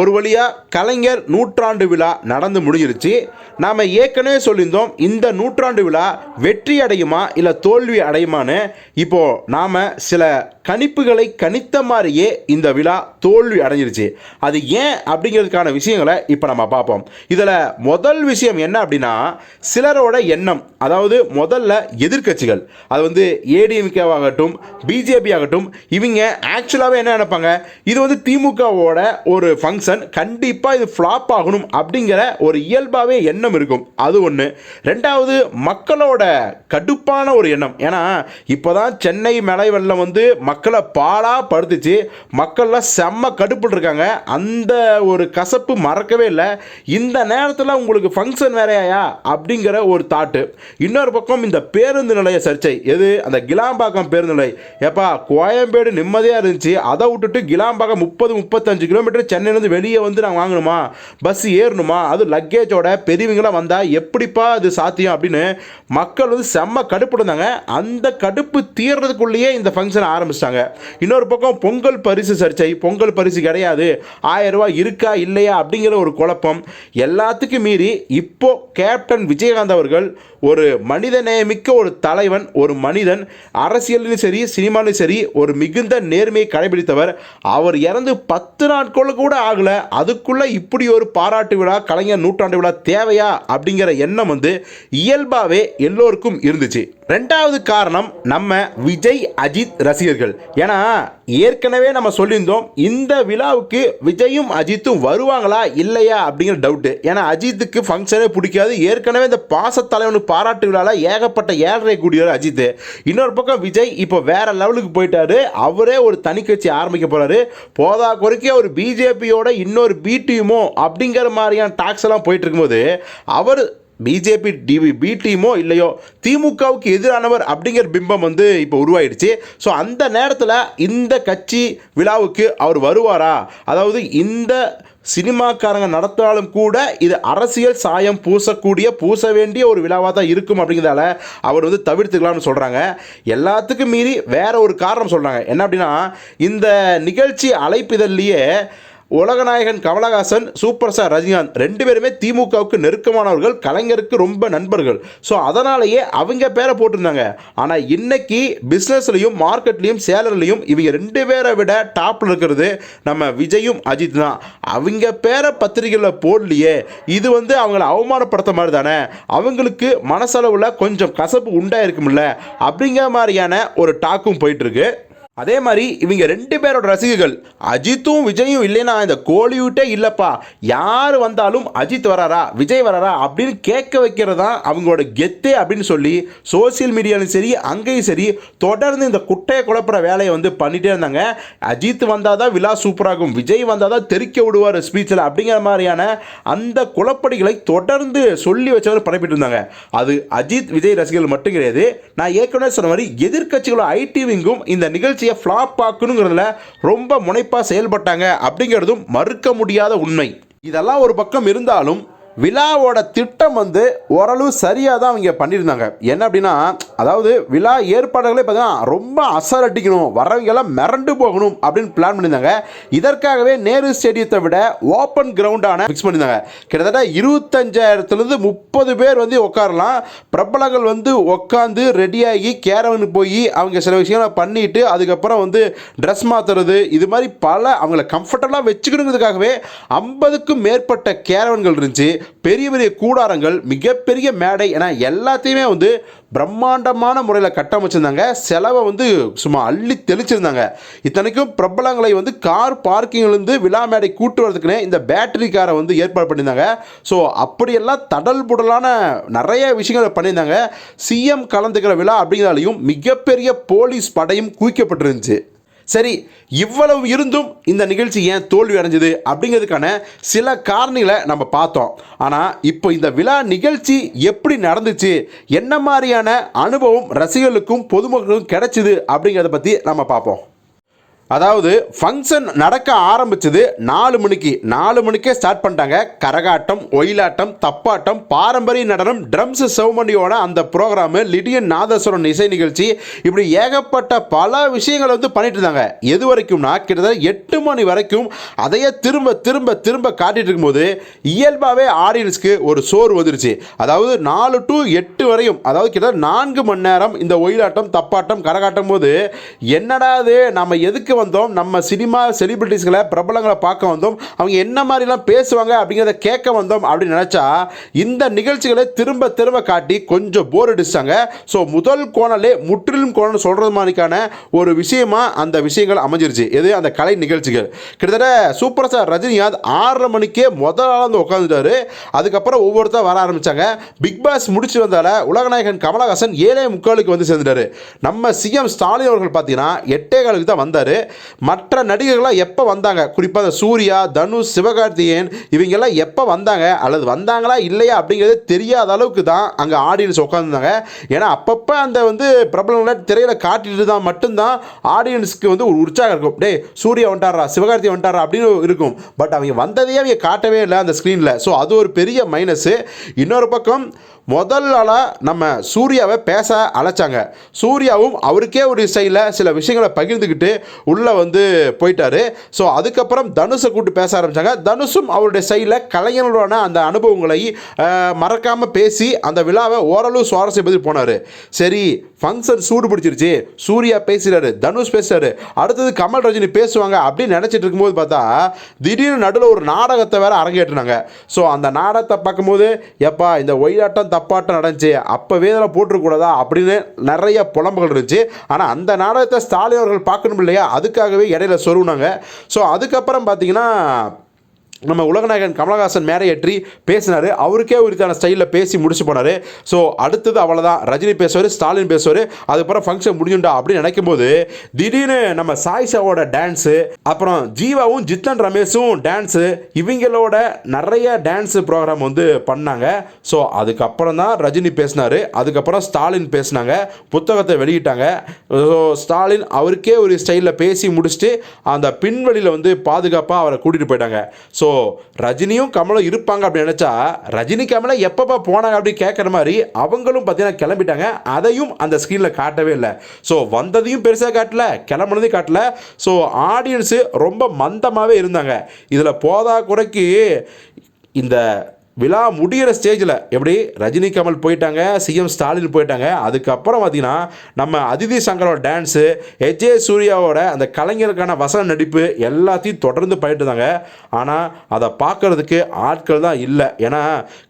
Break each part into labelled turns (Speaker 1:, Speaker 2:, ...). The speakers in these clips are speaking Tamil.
Speaker 1: ஒரு வழியாக கலைஞர் நூற்றாண்டு விழா நடந்து முடிஞ்சிருச்சு. நாம் ஏற்கனவே சொல்லியிருந்தோம் இந்த நூற்றாண்டு விழா வெற்றி அடையுமா இல்லை தோல்வி அடையுமான்னு. இப்போது நாம் சில கணிப்புகளை கணித்த மாதிரியே இந்த விழா தோல்வி அடைஞ்சிருச்சு. அது ஏன் அப்படிங்கிறதுக்கான விஷயங்களை இப்போ நம்ம பார்ப்போம். இதில் முதல் விஷயம் என்ன அப்படின்னா சிலரோட எண்ணம் அதாவது முதல்ல எதிர்க்கட்சிகள் அது வந்து ஏடிஎம்கேவாகட்டும் பிஜேபி ஆகட்டும் இவங்க ஆக்சுவலாகவே என்ன நினைப்பாங்க? இது வந்து திமுகவோட ஒரு ஃபங்க்ஷன் கண்டிப்பாக இது ஃப்ளாப் ஆகணும் அப்படிங்கிற ஒரு இயல்பாகவே எண்ணம் இருக்கும். அது ஒன்று ரெண்டாவது மக்களோட கடுப்பான ஒரு எண்ணம். ஏன்னா இப்போ தான் சென்னை மலை வெள்ளம் வந்து மக்களை பாலாக படுத்துச்சு. மக்கள்லாம் செம்ம கடுப்பில் இருக்காங்க. அந்த ஒரு கசப்பு மறக்கவே இல்லை. இந்த நேரத்தில் உங்களுக்கு ஃபங்க்ஷன் வேறையா அப்படிங்கிற ஒரு தாட்டு இன்னொரு பக்கம் இந்த பேருந்து நிலைய சர்ச்சை. எது? அந்த கிலாம்பாக்கம் பேருந்து நிலை ஏப்பா கோயம்பேடு நிம்மதியாக இருந்துச்சு. அதை விட்டுட்டு கிலாம்பாக்கம் முப்பது முப்பத்தஞ்சு கிலோமீட்டர் சென்னையிலேருந்து வெளியே வந்து நாங்கள் வாங்கணுமா? பஸ் ஏறணுமா? அது லக்கேஜோட பெரியவங்களாம் வந்தால் எப்படிப்பா அது சாத்தியம் அப்படின்னு மக்கள் வந்து செம்ம கடுப்பு இருந்தாங்க. அந்த கடுப்பு தீர்றதுக்குள்ளேயே இந்த ஃபங்க்ஷன் ஆரம்பிச்சிட்டாங்க. இன்னொரு பக்கம் பொங்கல் பரிசு சர்ச்சை. பொங்கல் பரிசு கிடையாது. ஆயிரம் ரூபாய் இருக்கா இல்லையா அப்படிங்கிற ஒரு குழப்பம். எல்லாத்துக்கும் மீறி இப்போ கேப்டன் விஜயகாந்த் அவர்கள் ஒரு மனித நேயமிக்க ஒரு தலைவன் ஒரு மனிதன். அரசியலிலும் சரி சினிமாலையும் சரி ஒரு மிகுந்த நேர்மையை கடைபிடித்தவர். அவர் இறந்து பத்து நாட்கள் கூட ஆகல. அதுக்குள்ள இப்படி ஒரு பாராட்டு விழா கலைஞர் நூற்றாண்டு விழா தேவையா அப்படிங்கிற எண்ணம் வந்து இயல்பாகவே எல்லோருக்கும் இருந்துச்சு. ரெண்டாவது காரணம் நம்ம விஜய் அஜித் ரசிகர்கள். ஏன்னா ஏற்கனவே நம்ம சொல்லியிருந்தோம் இந்த விழாவுக்கு விஜயும் அஜித்தும் வருவாங்களா இல்லையா அப்படிங்கிற டவுட்டு ஏன்னா அஜித்துக்கு ஃபங்க்ஷனே பிடிக்காது. ஏற்கனவே இந்த பாசத்தலைவனுக்கு பாராட்டு விழாவில் ஏகப்பட்ட ஏழரை கூடியவர் அஜித். இன்னொரு பக்கம் விஜய் இப்போ வேற லெவலுக்கு போயிட்டாரு. அவரே ஒரு தனி கட்சி ஆரம்பிக்க போகிறாரு போதா குறைக்க அவர் பிஜேபியோட இன்னொரு பி டீமோ அப்படிங்கிற மாதிரியான டாக்ஸ் எல்லாம் போயிட்டு இருக்கும்போது அவர் பிஜேபி டிவி பி டீமோ இல்லையோ திமுகவுக்கு எதிரானவர் அப்படிங்கிற பிம்பம் வந்து இப்போ உருவாயிடுச்சு. ஸோ அந்த நேரத்தில் இந்த கட்சி விழாவுக்கு அவர் வருவாரா? அதாவது இந்த சினிமாக்காரங்க நடத்தினாலும் கூட இது அரசியல் சாயம் பூசக்கூடிய பூச வேண்டிய ஒரு விழாவாக தான் இருக்கும் அப்படிங்கிறதால அவர் வந்து தவிர்த்துக்கலாம்னு சொல்கிறாங்க எல்லாத்துக்கும் மீறி வேற ஒரு காரணம் சொல்கிறாங்க என்ன அப்படின்னா இந்த நிகழ்ச்சி அழைப்பிதழ்லேயே உலகநாயகன் கமலஹாசன் சூப்பர் ஸ்டார் ரஜினிகாந்த் ரெண்டு பேருமே திமுகவுக்கு நெருக்கமானவர்கள் கலைஞருக்கு ரொம்ப நண்பர்கள். ஸோ அதனாலேயே அவங்க பேரை போட்டிருந்தாங்க. ஆனால் இன்னைக்கு பிஸ்னஸ்லையும் மார்க்கெட்லையும் சேலர்லையும் இவங்க ரெண்டு பேரை விட டாப்பில் இருக்கிறது நம்ம விஜயும் அஜித் தான். அவங்க பேரை பத்திரிகையில் போடலையே. இது வந்து அவங்கள அவமானப்படுத்த மாதிரி தானே? அவங்களுக்கு மனசளவில் கொஞ்சம் கசப்பு உண்டாயிருக்கும்ல. அப்படிங்கிற மாதிரியான ஒரு டாக்கும் போயிட்டுருக்கு அதே மாதிரி இவங்க ரெண்டு பேரோட ரசிகர்கள் அஜித்தும் விஜயும் இல்லைன்னா இந்த கோலிவுட்டே இல்லைப்பா. யார் வந்தாலும் அஜித் வராரா விஜய் வராரா அப்படின்னு கேட்க வைக்கிறது தான் அவங்களோட கெத்தே அப்படின்னு சொல்லி சோசியல் மீடியாலும் சரி அங்கேயும் சரி தொடர்ந்து இந்த குட்டையை குழப்புற வேலையை வந்து பண்ணிகிட்டே இருந்தாங்க. அஜித் வந்தால் தான் விழா சூப்பராகும் விஜய் வந்தால் தான் தெறிக்க விடுவார் ஸ்பீச்சில் அப்படிங்கிற மாதிரியான அந்த குழப்படிகளை தொடர்ந்து சொல்லி வச்சவர் பரப்பிட்டு இருந்தாங்க. அது அஜித் விஜய் ரசிகர்கள் மட்டும் கிடையாது. நான் ஏற்கனவே சொன்ன மாதிரி எதிர்கட்சிகளோட ஐடிவிங்கும் இந்த நிகழ்ச்சி நிகழ்ச்சியை ஃப்ளாப் ஆக்கணுங்கிறதுல ரொம்ப முனைப்பாக செயல்பட்டாங்க அப்படிங்கிறதும் மறுக்க முடியாத உண்மை. இதெல்லாம் ஒரு பக்கம் இருந்தாலும் விழாவோட திட்டம் வந்து ஓரளவு சரியாக தான் அவங்க பண்ணியிருந்தாங்க. என்ன அப்படின்னா அதாவது விழா ஏற்பாடுகளே பார்த்தீங்கன்னா ரொம்ப அசரட்டிக்கணும் வரவங்கெல்லாம் மிரண்டு போகணும் அப்படின்னு பிளான் பண்ணியிருந்தாங்க. இதற்காகவே நேரு ஸ்டேடியத்தை விட ஓப்பன் கிரவுண்டான ஃபிக்ஸ் பண்ணியிருந்தாங்க. கிட்டத்தட்ட இருபத்தஞ்சாயிரத்துலேருந்து முப்பது பேர் வந்து உட்காரலாம். பிரபலங்கள் வந்து உட்காந்து ரெடியாகி கேரவனுக்கு போய் அவங்க சில விஷயங்களை பண்ணிட்டு அதுக்கப்புறம் வந்து ட்ரெஸ் மாற்றுறது இது மாதிரி பல அவங்கள கம்ஃபர்டபுளாக வச்சுக்கணுங்கிறதுக்காகவே ஐம்பதுக்கும் மேற்பட்ட கேரவன்கள் இருந்துச்சு. பெரிய பெரிய கூடாரங்கள் மிகப்பெரிய மேடை என எல்லாத்தையுமே வந்து பிரம்மாண்டமான முறையில் கட்டமைச்சிருந்தாங்க. செலவை வந்து சும்மா அள்ளி தெளிச்சிருந்தாங்க. இத்தனைக்கும் பிரபலங்களை வந்து கார் பார்க்கிங்லேருந்து விழா மேடை கூட்டு வரதுக்குன்னே இந்த பேட்டரி காரை வந்து ஏற்பாடு பண்ணியிருந்தாங்க. ஸோ அப்படியெல்லாம் தடல் புடலான நிறைய விஷயங்களை பண்ணியிருந்தாங்க. சிஎம் கலந்துக்கிற விழா அப்படிங்கிறதாலையும் மிகப்பெரிய போலீஸ் படையும் குவிக்கப்பட்டிருந்துச்சு. சரி இவ்வளவு இருந்தும் இந்த நிகழ்ச்சி ஏன் தோல்வி அடைஞ்சது அப்படிங்கிறதுக்கான சில காரணிகளை நம்ம பார்த்தோம். ஆனால் இப்போ இந்த விழா நிகழ்ச்சி எப்படி நடந்துச்சு என்ன மாதிரியான அனுபவம் ரசிகர்களுக்கும் பொதுமக்களுக்கும் கிடைச்சிது அப்படிங்கிறத பற்றி நம்ம பார்ப்போம். அதாவது ஃபங்க்ஷன் நடக்க ஆரம்பிச்சது நாலு மணிக்கு. நாலு மணிக்கே ஸ்டார்ட் பண்ணிட்டாங்க. கரகாட்டம் ஒயிலாட்டம் தப்பாட்டம் பாரம்பரிய நடனம் ட்ரம்ஸ் செவமணியோட அந்த ப்ரோக்ராமு லிடியன் நாதஸ்வரன் இசை நிகழ்ச்சி. இப்படி ஏகப்பட்ட பல விஷயங்களை வந்து பண்ணிட்டு இருந்தாங்க. எது வரைக்கும்னா கிட்டத்தட்ட எட்டு மணி வரைக்கும் அதையே திரும்ப திரும்ப திரும்ப காட்டிட்டு இருக்கும்போது இயல்பாகவே ஆடியன்ஸ்க்கு ஒரு சோறு வந்துருச்சு. அதாவது நாலு டு எட்டு வரையும் அதாவது கிட்டத்தட்ட நான்கு மணி நேரம் இந்த ஒயிலாட்டம் தப்பாட்டம் கரகாட்டம் போது என்னடா இது? நம்ம எதுக்கு வந்தோம். நம்ம சினிமா செலிபிரிட்டிஸ்களை பிரபலங்களை பார்க்க வந்தோம். அவங்க என்ன மாதிரிலாம் பேசுவாங்க அப்படிங்கிறத கேட்க வந்தோம் அப்படின்னு நினச்சா இந்த நிகழ்ச்சிகளை திரும்ப திரும்ப காட்டி கொஞ்சம் போர் அடிச்சாங்க ஸோ முதல் கோணலே முற்றிலும் கோணம் சொல்கிறது மாதிரிக்கான ஒரு விஷயமா அந்த விஷயங்கள் அமைஞ்சிருச்சு. எது அந்த கலை நிகழ்ச்சிகள். கிட்டத்தட்ட சூப்பர் ஸ்டார் ரஜினிகாந்த் ஆறரை மணிக்கே முதல் ஆள் வந்து உட்காந்துட்டாரு அதுக்கப்புறம் ஒவ்வொருத்தர் வர ஆரம்பித்தாங்க பிக் பாஸ் முடிச்சு வந்தால உலகநாயகன் கமலஹாசன் ஏழே முக்காலுக்கு வந்து சேர்ந்துட்டாரு. நம்ம சிஎம் ஸ்டாலின் அவர்கள் பார்த்தீங்கன்னா எட்டே காலுக்கு தான் வந்தார். மற்ற நடிகர்கள்லாம் எப்போ வந்தாங்க? குறிப்பாக அந்த சூர்யா தனுஷ் சிவகார்த்திகேயன் இவங்கெல்லாம் எப்போ வந்தாங்க? அல்லது வந்தாங்களா? இல்லையா? அப்படிங்கிறதே தெரியாத அளவுக்கு தான் அங்கே ஆடியன்ஸ் உட்காந்துருந்தாங்க ஏன்னா அப்பப்போ அந்த வந்து பிரபலங்களை திரையில் காட்டிட்டு தான் மட்டும்தான் ஆடியன்ஸ்க்கு வந்து ஒரு உற்சாகம் இருக்கும். டே சூர்யா வந்துட்டாரா சிவகார்த்தி வந்துட்டாரா அப்படின்னு இருக்கும். பட் அவங்க வந்ததையே அவங்க காட்டவே இல்லை அந்த ஸ்க்ரீனில் ஸோ அது ஒரு பெரிய மைனஸு இன்னொரு பக்கம் முதல் நாளாக நம்ம சூர்யாவை பேச அழைச்சாங்க. சூர்யாவும் அவருக்கே ஒரு ஸ்டைலில் சில விஷயங்களை பகிர்ந்துக்கிட்டு உள்ளே வந்து போயிட்டாரு. ஸோ அதுக்கப்புறம் தனுஷை கூப்பிட்டு பேச ஆரம்பித்தாங்க தனுஷும் அவருடைய ஸ்டைலில் கலைஞர்களோட அந்த அனுபவங்களை மறக்காமல் பேசி அந்த விழாவை ஓரளவு சுவாரஸ்யப்படுத்தி போனார். சரி ஃபங்க்ஷன் சூடு பிடிச்சிருச்சு. சூர்யா பேசுகிறாரு தனுஷ் பேசுகிறாரு அடுத்தது கமல் ரஜினி பேசுவாங்க அப்படின்னு நினச்சிட்டு இருக்கும்போது பார்த்தா திடீர்னு நடுவில் ஒரு நாடகத்தை வேறு அரங்கேற்றினாங்க. ஸோ அந்த நாடகத்தை பார்க்கும்போது எப்பா இந்த ஒயிலாட்டம் தப்பாட்டம் நடந்துச்சு. அப்போவே இதில் போட்டிருக்கூடாதா அப்படின்னு நிறைய புலம்புகள் இருந்துச்சு. ஆனால் அந்த நாடகத்தை ஸ்டாலின் அவர்கள் பார்க்கணும் இல்லையா? அதுக்காகவே இடையில சொருவினாங்க ஸோ அதுக்கப்புறம் பார்த்தீங்கன்னா நம்ம உலகநாயகன் கமலஹாசன் மேடை பேசினார். அவருக்கே உரித்தான ஸ்டைலில் பேசி முடிச்சு போனார். ஸோ அடுத்தது அவ்வளோதான் ரஜினி பேசுவார் ஸ்டாலின் பேசுவார். அதுக்கப்புறம் ஃபங்க்ஷன் முடிஞ்சுண்டா அப்படின்னு நினைக்கும் போது திடீர்னு நம்ம சாய்ஷாவோட டான்ஸு அப்புறம் ஜீவாவும் ஜித்தன் ரமேஷும் டான்ஸு இவங்களோட நிறைய டான்ஸு ப்ரோக்ராம் வந்து பண்ணாங்க. ஸோ அதுக்கப்புறம் தான் ரஜினி பேசினார். அதுக்கப்புறம் ஸ்டாலின் பேசினாங்க. புத்தகத்தை வெளியிட்டாங்க. ஸோ ஸ்டாலின் அவருக்கே ஒரு ஸ்டைலில் பேசி முடிச்சுட்டு அந்த பின்வழியில் வந்து பாதுகாப்பாக அவரை கூட்டிகிட்டு போயிட்டாங்க. ஸோ ரஜினியும் கமலும் இருப்பாங்க அப்படின்னு நினச்சா ரஜினி கமலை எப்பப்போ போனாங்க அப்படி கேட்குற மாதிரி அவங்களும் பார்த்தீங்கன்னா கிளம்பிட்டாங்க. அதையும் அந்த ஸ்க்ரீனில் காட்டவே இல்லை. ஸோ வந்ததையும் பெருசாக காட்டல கிளம்புனதையும் காட்டல. ஸோ ஆடியன்ஸு ரொம்ப மந்தமாகவே இருந்தாங்க. இதில் போதா குறைக்கு இந்த விழா முடிகிற ஸ்டேஜில் எப்படி? ரஜினி கமல் போயிட்டாங்க சிஎம் ஸ்டாலின் போயிட்டாங்க. அதுக்கப்புறம் பார்த்திங்கன்னா நம்ம அதிதி சங்கரோட டான்ஸு எஜே சூர்யாவோட அந்த கலைஞருக்கான வசன நடிப்பு எல்லாத்தையும் தொடர்ந்து பயிட்டு தாங்க ஆனால் அதை பார்க்கறதுக்கு ஆட்கள் தான் இல்லை. ஏன்னா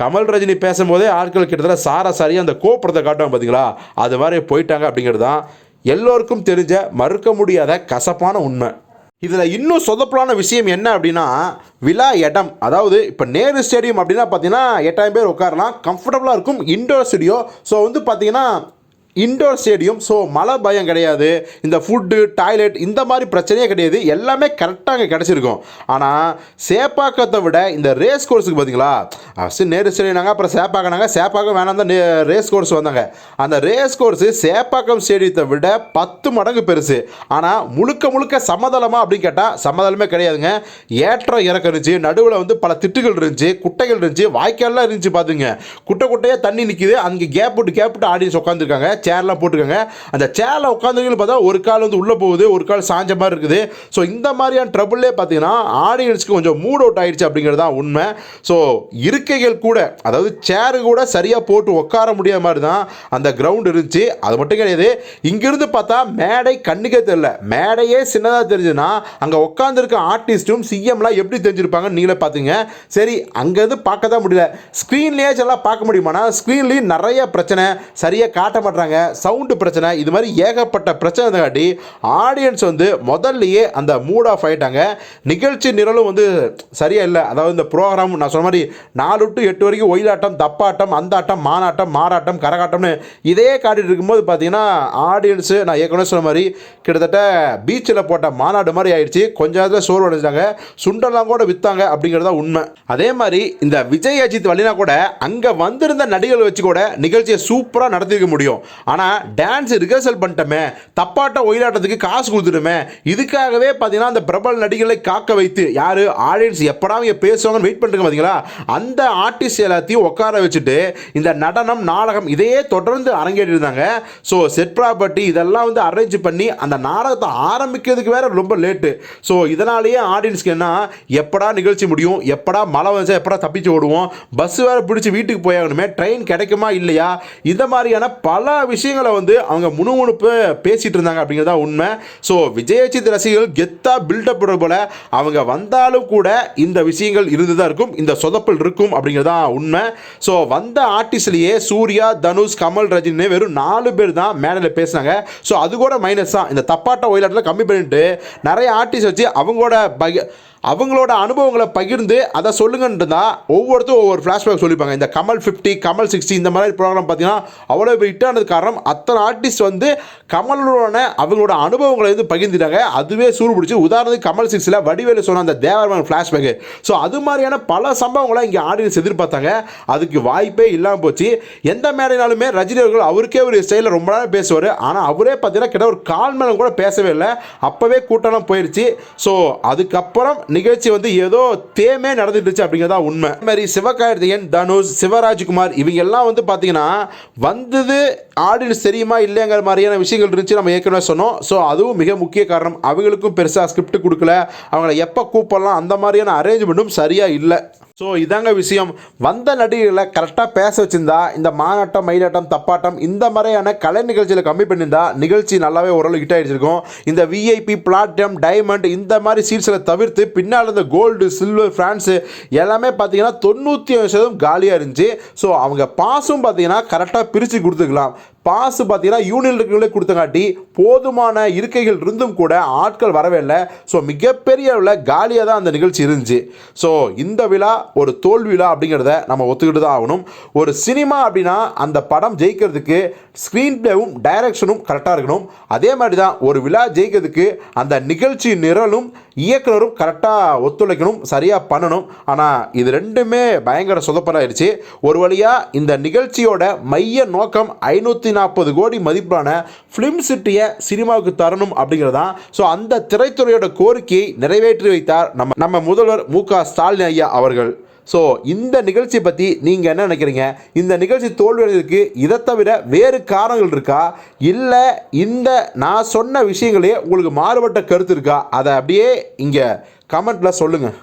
Speaker 1: கமல் ரஜினி பேசும்போதே ஆட்கள் கிட்டத்தட்ட சாராசாரியாக அந்த கோப்புறத்தை காட்டுவாங்க பார்த்தீங்களா? அது மாதிரி போயிட்டாங்க அப்படிங்கிறது தான் எல்லோருக்கும் தெரிஞ்ச மறுக்க முடியாத கசப்பான உண்மை. இதில் இன்னும் சொதப்பலான விஷயம் என்ன அப்படின்னா விழா இடம். அதாவது இப்போ நேரு ஸ்டேடியம் அப்படின்னா பார்த்தீங்கன்னா எட்டாயிரம் பேர் உட்காரலாம் கம்ஃபர்டபுளாக இருக்கும் இண்டோர் ஸ்டேடியோ ஸோ வந்து பார்த்தீங்கன்னா இண்டோர் ஸ்டேடியம் ஸோ மழை பயம் கிடையாது. இந்த ஃபுட்டு டாய்லெட் இந்த மாதிரி பிரச்சனையே கிடையாது. எல்லாமே கரெக்டாக அங்கே கிடச்சிருக்கும். ஆனால் சேப்பாக்கத்தை விட இந்த ரேஸ் கோர்ஸுக்கு பார்த்தீங்களா ஃபஸ்ட்டு நேரு ஸ்டேடியம்னாங்க அப்புறம் சேப்பாக்கினாங்க. சேப்பாக்கம் வேணாம் தான் ரேஸ் கோர்ஸ் வந்தாங்க. அந்த ரேஸ் கோர்ஸு சேப்பாக்கம் ஸ்டேடியத்தை விட பத்து மடங்கு பெருசு. ஆனால் முழுக்க முழுக்க சமதளமாக அப்படின்னு கேட்டால் சமதளமே கிடையாதுங்க. ஏற்றம் இறக்கம் இருந்துச்சு நடுவில் வந்து பல திட்டுகள் இருந்துச்சு குட்டைகள் இருந்துச்சு வாய்க்கால்லாம் இருந்துச்சு பார்த்துங்க குட்டை குட்டையாக தண்ணி நிற்கிது அங்கே கேப் விட்டு கேப் விட்டு ஆடியன்ஸ் உட்காந்துருக்காங்க சேர்லாம் போட்டுருக்காங்க. அந்த சேரில் உட்காந்துங்கன்னு பார்த்தா ஒரு கால் வந்து உள்ளே போகுது ஒரு கால் சாஞ்ச மாதிரி இருக்குது. ஸோ இந்த மாதிரியான ட்ரபுள்லே பார்த்தீங்கன்னா ஆடியன்ஸ்க்கு கொஞ்சம் மூட் அவுட் ஆயிடுச்சு அப்படிங்கிறது தான் உண்மை. ஸோ இருக்கைகள் கூட அதாவது சேரு கூட சரியாக போட்டு உட்கார முடியாத மாதிரி தான் அந்த கிரவுண்ட் இருந்துச்சு. அது மட்டும் கிடையாது இங்கிருந்து பார்த்தா மேடை கண்ணுக்கே தெரில மேடையே சின்னதாக தெரிஞ்சுன்னா அங்கே உட்காந்துருக்க ஆர்டிஸ்ட்டும் சிஎம்லாம் எப்படி தெரிஞ்சிருப்பாங்கன்னு நீங்களே பார்த்துங்க சரி அங்கேருந்து பார்க்க தான் முடியல. ஸ்க்ரீன்லேயே எல்லாம் பார்க்க முடியுமானா ஸ்க்ரீன்லேயும் நிறைய பிரச்சனை சரியாக காட்ட மாட்டாங்க சவுண்டு பிரச்சனை இது மாதிரி ஏகப்பட்ட பிரச்சனை காட்டி ஆடியன்ஸ் வந்து முதல்லையே அந்த மூட் ஆஃப் ஆகிட்டாங்க நிகழ்ச்சி நிரலும் வந்து சரியாக இல்லை. அதாவது இந்த ப்ரோக்ராம் நான் சொன்ன மாதிரி நாலு டு எட்டு வரைக்கும் ஒயிலாட்டம் தப்பாட்டம் அந்தாட்டம் மானாட்டம் மாறாட்டம் கரகாட்டம்னு இதே காட்டிட்டு இருக்கும்போது பார்த்தீங்கன்னா ஆடியன்ஸு நான் ஏற்கனவே சொன்ன மாதிரி கிட்டத்தட்ட பீச்சில் போட்ட மாநாடு மாதிரி ஆயிடுச்சு. கொஞ்ச நேரத்தில் சோர்வு அடைஞ்சாங்க சுண்டெல்லாம் கூட விற்றாங்க அப்படிங்கிறது தான் உண்மை. அதே மாதிரி இந்த விஜய் அஜித் வழினா கூட அங்கே வந்திருந்த நடிகர்கள் வச்சு கூட நிகழ்ச்சியை சூப்பராக நடத்திருக்க முடியும். ஆனால் டான்ஸ் ரிஹர்சல் பண்ணிட்டோமே தப்பாட்ட ஒயிலாட்டத்துக்கு காசு கொடுத்துட்டோமே இதுக்காகவே பார்த்தீங்கன்னா அந்த பிரபல நடிகளை காக்க வைத்து யார்? ஆடியன்ஸ் எப்படா இங்கே பேசுவாங்கன்னு வெயிட் பண்ணுறீங்க பார்த்தீங்களா அந்த ஆர்டிஸ்ட் எல்லாத்தையும் உட்கார வச்சுட்டு இந்த நடனம் நாடகம் இதையே தொடர்ந்து அரங்கேற்றிருந்தாங்க ஸோ செட் ப்ராப்பர்ட்டி இதெல்லாம் வந்து அரேஞ்ச் பண்ணி அந்த நாடகத்தை ஆரம்பிக்கிறதுக்கு வேற ரொம்ப லேட்டு ஸோ இதனாலேயே ஆடியன்ஸ்க்கு என்ன எப்படா நிகழ்ச்சி முடியும்? எப்படா மழை வந்துச்சா? எப்படா தப்பிச்சு ஓடுவோம்? பஸ் வேறு பிடிச்சி வீட்டுக்கு போயாகணுமே? ட்ரெயின் கிடைக்குமா? இல்லையா? இந்த மாதிரியான பல விஷயங்களை வந்து அவங்க முணுமுணுப்பு பேசிட்டு இருந்தாங்க அப்படிங்கிறதா உண்மை. ஸோ விஜயஜித் ரசிகர்கள் கெத்தாக பில்டப் போல அவங்க வந்தாலும் கூட இந்த விஷயங்கள் இருந்து தான் இருக்கும் இந்த சொதப்பல் இருக்கும் அப்படிங்கிறதா உண்மை. ஸோ வந்த ஆர்டிஸ்ட்லேயே சூர்யா தனுஷ் கமல் ரஜினி வெறும் நாலு பேர் தான் மேடையில் பேசினாங்க. ஸோ அது கூட மைனஸ் தான். இந்த தப்பாட்ட ஒயிலாட்டில் கம்மி பண்ணிட்டு நிறைய ஆர்டிஸ்ட் வச்சு அவங்களோட பகி அவங்களோட அனுபவங்களை பகிர்ந்து அதை சொல்லுங்கன்ட்டு தான் ஒவ்வொருத்தரும் ஒவ்வொரு ஃப்ளாஷ்பேக் சொல்லிப்பாங்க. இந்த கமல் ஃபிஃப்டி கமல் சிக்ஸ்டி இந்த மாதிரி ப்ரோக்ராம் பார்த்தீங்கன்னா அவ்வளோ ஹிட் ஆனது காரணம் அத்தனை ஆர்டிஸ்ட் வந்து கமலோட அவங்களோட அனுபவங்களை வந்து பகிர்ந்துட்டாங்க. அதுவே சூடு பிடிச்சி உதாரணத்துக்கு கமல் சிக்ஸில் வடிவேலு சொன்ன அந்த தேவரமன் ஃப்ளாஷ்பேக்கு ஸோ அது மாதிரியான பல சம்பவங்களை இங்கே ஆடியன்ஸ் எதிர்பார்த்தாங்க. அதுக்கு வாய்ப்பே இல்லாமல் போச்சு. எந்த மேடைனாலுமே ரஜினி அவர்கள் அவருக்கே ஒரு ஸ்டைலில் ரொம்ப நேரம் பேசுவார். ஆனால் அவரே பார்த்தீங்கன்னா கிட்ட ஒரு கால் மேலே கூட பேசவே இல்லை. அப்போவே கூட்டம்லாம் போயிடுச்சு ஸோ அதுக்கப்புறம் நிகழ்ச்சி வந்து ஏதோ தேமே நடந்துட்டுச்சு அப்படிங்கிறதா உண்மை. அதே மாதிரி சிவகார்த்திகேயன் தனுஷ் சிவராஜ்குமார் இவங்க எல்லாம் வந்து பார்த்தீங்கன்னா வந்தது ஆடியன்ஸ் தெரியுமா இல்லைங்கிற மாதிரியான விஷயங்கள் இருந்துச்சு நம்ம ஏற்கனவே சொன்னோம். ஸோ அதுவும் மிக முக்கிய காரணம். அவங்களுக்கும் பெருசாக ஸ்கிரிப்ட் கொடுக்கல. அவங்கள எப்போ கூப்பிடலாம் அந்த மாதிரியான அரேஞ்ச்மெண்ட்டும் சரியாக இல்லை. ஸோ இதாங்க விஷயம். வந்த நடிகர்களை கரெக்டாக பேச வச்சிருந்தா இந்த மாநாட்டம் மயிலாட்டம் தப்பாட்டம் இந்த மாதிரியான கலை நிகழ்ச்சியில் கம்மி பண்ணியிருந்தா நிகழ்ச்சி நல்லாவே ஓரளவு ஹிட் ஆகிடுச்சிருக்கும் இந்த விஐபி பிளாட்டினம் டைமண்ட் இந்த மாதிரி சீட்ஸில் தவிர்த்து பின்னால் இந்த கோல்டு சில்வர் ஃப்ரான்ஸு எல்லாமே பார்த்தீங்கன்னா தொண்ணூற்றி சதவீதம் காலியாக இருந்துச்சு. ஸோ அவங்க பாஸும் பார்த்தீங்கன்னா கரெக்டாக பிரித்து கொடுத்துக்கலாம். பாஸ் பார்த்தீங்கன்னா யூனியன் கொடுத்தங்காட்டி போதுமான இருக்கைகள் இருந்தும் கூட ஆட்கள் வரவே இல்லை. ஸோ மிகப்பெரிய அளவில் காலியாக தான் அந்த நிகழ்ச்சி இருந்துச்சு. ஸோ இந்த விழா ஒரு தோல்வி விழா அப்படிங்கிறத நம்ம ஒத்துக்கிட்டு தான் ஆகணும். ஒரு சினிமா அப்படின்னா அந்த படம் ஜெயிக்கிறதுக்கு ஸ்க்ரீன் பிளேவும் டைரக்ஷனும் கரெக்டாக இருக்கணும். அதே மாதிரி தான் ஒரு விழா ஜெயிக்கிறதுக்கு அந்த நிகழ்ச்சி நிரலும் இயக்குனரும் கரெக்டாக ஒத்துழைக்கணும் சரியாக பண்ணணும். ஆனால் இது ரெண்டுமே பயங்கர சொதப்பலாயிருச்சு ஒரு வழியாக இந்த நிகழ்ச்சியோட மைய நோக்கம் ஐநூற்றி நாற்பது கோடி மதிப்பான ஃபிலிம் சிட்டியை சினிமாவுக்கு தரணும் அப்படிங்கிறதான் ஸோ அந்த திரைத்துறையோட கோரிக்கையை நிறைவேற்றி வைத்தார் நம்ம நம்ம முதல்வர் மு க ஸ்டாலின் ஐயா அவர்கள். ஸோ இந்த நிகழ்ச்சி பற்றி நீங்கள் என்ன நினைக்கிறீங்க? இந்த நிகழ்ச்சி தோல்வியடைறதுக்கு இதை தவிர வேறு காரணங்கள் இருக்கா? இல்லை இந்த நான் சொன்ன விஷயங்களே உங்களுக்கு மாறுபட்ட கருத்து இருக்கா? அதை அப்படியே இங்கே கமெண்ட்டில் சொல்லுங்கள்